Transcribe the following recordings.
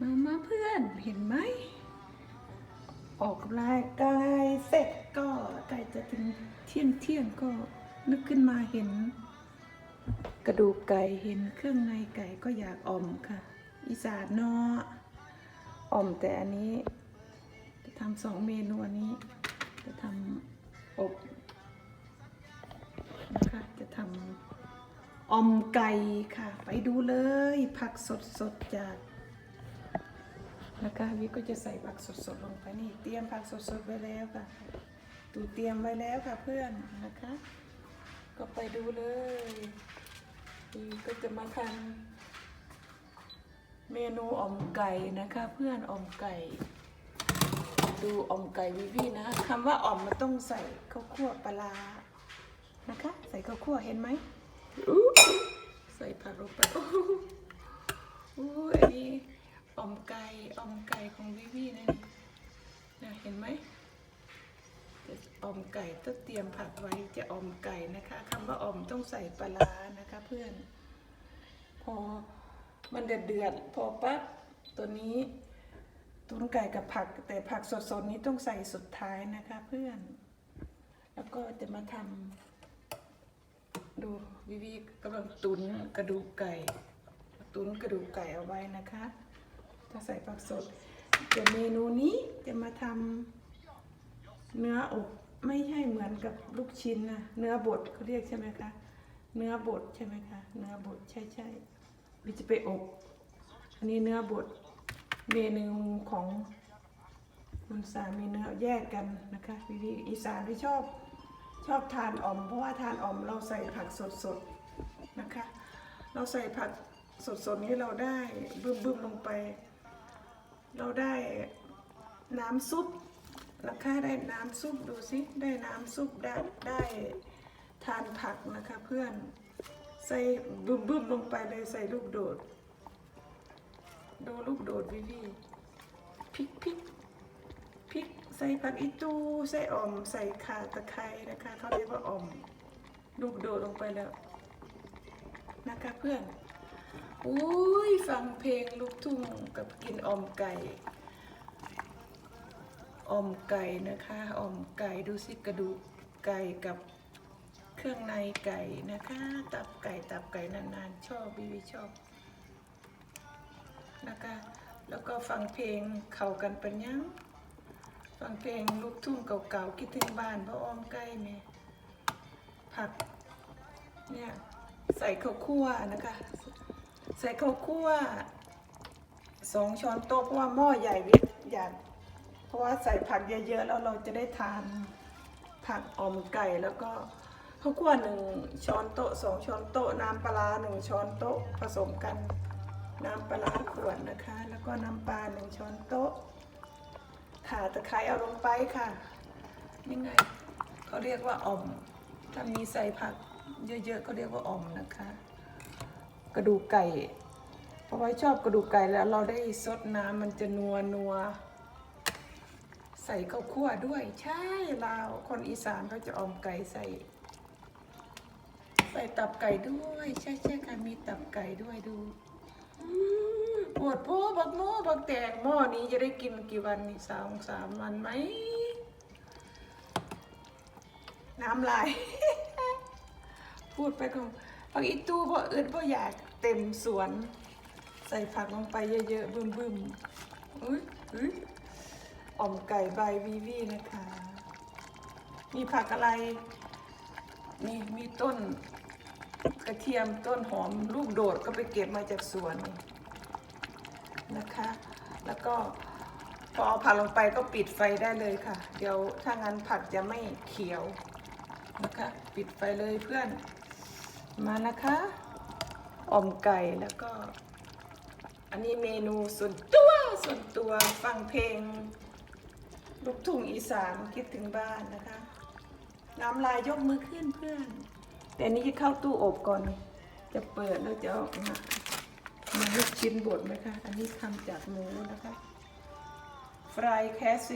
มามาเพื่อนเห็นไหม ออกกำลังกายเสร็จก็ใกล้จะถึงเที่ยงเที่ยงก็นึกขึ้นมาเห็น กระดูกไก่เห็นเครื่องในไก่ก็อยากอ่อมค่ะ อีสานเนาะอ่อมแต่อันนี้จะทำสองเมนูอันนี้ จะทำอบนะคะจะทำออมไก่ค่ะ ไปดูเลย ผักสดๆจาก นะคะวิก็จะใส่ผักสดๆลงไปนี่เตรียมผักสดๆไว้แล้วค่ะตูเตรียมไว้แล้วค่ะเพื่อนนะคะ ก็ไปดูเลยวิก็จะมาทำเมนูอ่อมไก่นะคะ เพื่อนอ่อมไก่ ดูอ่อมไก่วิวีนะคำว่าอ่อมมันต้องใส่ข้าวคั่วปลานะคะ ใส่ข้าวคั่วเห็นไหมอู้ใส่ผักลงไปโอ้โหอู้อันนี้อ่อมไก่ อ่อมไก่ของวิวีนะนี่นะเห็นไหมอ่อมไก่ต้องเตรียมผักไว้จะออมไก่นะคะคำว่าออมต้องใส่ปลาร้านะคะเพื่อน พอมันเดือดเดือดๆพอปั๊บตัวนี้ตุนไก่กับผัก แต่ผักสดๆนี้ต้องใส่สุดท้ายนะคะเพื่อน แล้วก็จะมาทำดูวิวีกำลังตุนกระดูกไก่ ตุนกระดูกไก่เอาไว้นะคะ ถ้าใส่ผักสดแต่เมนูนี้จะมาทำเนื้ออบไม่ใช่เหมือนกับลูกชิ้นนะเนื้อบดเขาเรียกใช่ไหมคะเนื้อบดใช่ไหมคะเนื้อบดใช่ใช่ๆวิจะไปอบอันนี้เนื้อบดเมนูของคุณสามีเนื้อแยกกันนะคะวิธีอีสานที่ชอบชอบทานอ่อม เพราะว่าทานอ่อมเราใส่ผักสดๆนะคะ เราใส่ผักสดๆนี้เราได้บึ้มบึ้มลงไป เราได้น้ำซุปนะคะได้น้ำซุปดูสิได้น้ำซุปได้ได้ทานผักนะคะเพื่อนใส่บึ้มบึมๆลงไปเลยใส่ลูกโดด ดูลูกโดดวิวีพริกพริกพริกใส่ผักอีตูใส่อ่อมใส่ข่าตะไคร้นะคะเขาเรียกว่าอ่อม ลูกโดดลงไปแล้วนะคะเพื่อน อุ้ยฟังเพลงลูกทุ่งกับกินออมไก่ออมไก่นะคะออมไก่ดูสิกระดูกไก่กับเครื่องในไก่นะคะ ตับไก่ตับไก่นานๆ ชอบวิวีชอบนะคะ แล้วก็ฟังเพลงเข้ากันเป็นยังฟังเพลงลูกทุ่งเก่าๆคิดถึงบ้านพราะอ้อมใกล้แม่ผักเนี่ยใส่ข้าวคั่วนะคะ ใส่ข้าวคั่วสองช้อนโต๊ะเพราะว่าหม้อใหญ่วิทย์อยากเพราะว่าใส่ผักเยอะๆแล้วเราจะได้ทานผักอ่อมไก่แล้วก็ข้าวคั่วหนึ่งช้อนโต๊ะสองช้อนโต๊ะน้ำปลาหนึ่งช้อนโต๊ะผสมกันน้ำปลาร้าขวดนะคะ แล้วก็น้ำปลาหนึ่งช้อนโต๊ะข่าตะไคร้เอาลงไปค่ะยังไงเขาเรียกว่าอ่อม ถ้ามีใส่ผักเยอะๆก็เรียกว่าอ่อมนะคะ กระดูกไก่ เพราะว่าชอบกระดูกไก่แล้วเราได้ซดน้ำมันจะนัวนัวใส่ข้าวคั่วด้วย ใช่ลาคนอีสานเขาจะออมไก่ใส่ ใส่ตับไก่ด้วย ใช่ใช่ค่ะมีตับไก่ด้วยดูปวดโพบักโม่บักแตงหม้อนี้จะได้กินกี่วันนี่สองสามวันไหม น้ำลาย พูดไปก็ ผักอีตู้พออึดพออยากเต็มสวน ใส่ผักลงไปเยอะๆบึ้มบึมๆอุ้ยอุ้ยอ่อมไก่ใบวีวีนะคะ มีผักอะไรนี่มีต้นกระเทียมต้นหอมลูกโดดก็ไปเก็บมาจากสวนนะคะ แล้วก็พอเอาผักลงไปก็ปิดไฟได้เลยค่ะ เดี๋ยวถ้างั้นผักจะไม่เขียวนะคะ ปิดไฟเลยเพื่อน มานะคะอ่อมไก่แล้วก็ อันนี้เมนูส่วนตัวส่วนตัวฟังเพลง ลูกทุ่งอีสานคิดถึงบ้านนะคะ น้ำลายยกมือขึ้นเพื่อนแต่อันนี้จะเข้าตู้อบก่อน จะเปิดแล้วจะเอามามาลูกชิ้นบดไหมคะอันนี้ทำจากหมูนะคะฟรายแคสเซ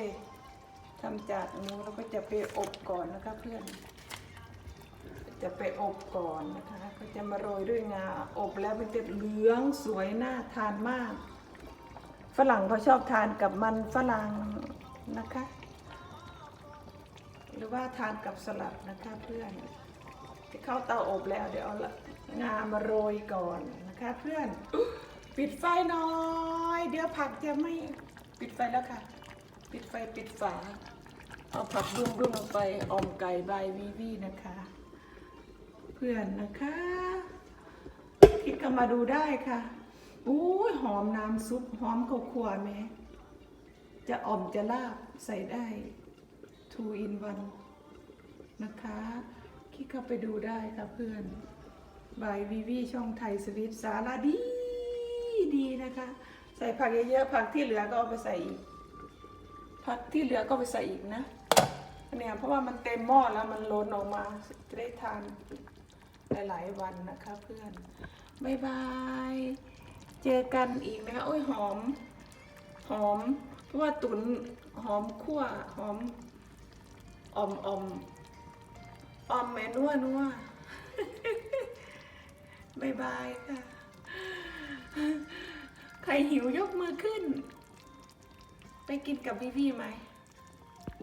ทำจากหมูแล้วก็จะไปอบก่อนนะคะเพื่อน จะไปอบก่อนนะคะ ก็จะมาโรยด้วยงา อบแล้วมันจะเหลืองสวยน่าทานมาก ฝรั่งเขาชอบทานกับมันฝรั่งนะคะ หรือว่าทานกับสลัดนะคะเพื่อนที่เข้าเตาอบแล้วเดี๋ยวเอางามาโรยก่อนนะคะ เพื่อนปิดไฟหน่อย เดี๋ยวผักจะไม่ปิดไฟแล้วค่ะ ปิดไฟปิดฝาเอาผักบุ้งบุ้งลงไปอมไก่ใบวีวีนะคะ พื่อนนะคะคลิกเข้ามาดูได้ค่ะอุ้ยหอมน้ำซุปหอมข้าวคั่วแม่จะอ่อมจะลาบใส่ได้ two in one นะคะ คลิกเข้าไปดูได้ค่ะเพื่อนบายวีวีช่องไทยสวิตสาระดีดีนะคะ ใส่ผักเยอะๆผักที่เหลือก็เอาไปใส่อีกผักที่เหลือก็ไปใส่อีกนะเนี่ยเพราะว่ามันเต็มหม้อแล้วมันล้นออกมาจะได้ทาน หลายๆวันนะคะเพื่อนบายบาย เจอกันอีกนะคะโอ้ยหอม หอม เพราะว่าตุนหอมคั่วหอมอ่อมอ่อมอ่อมแม่นัวนัวบายบายค่ะ ใครหิวยกมือขึ้น ไปกินกับพี่พี่ไหม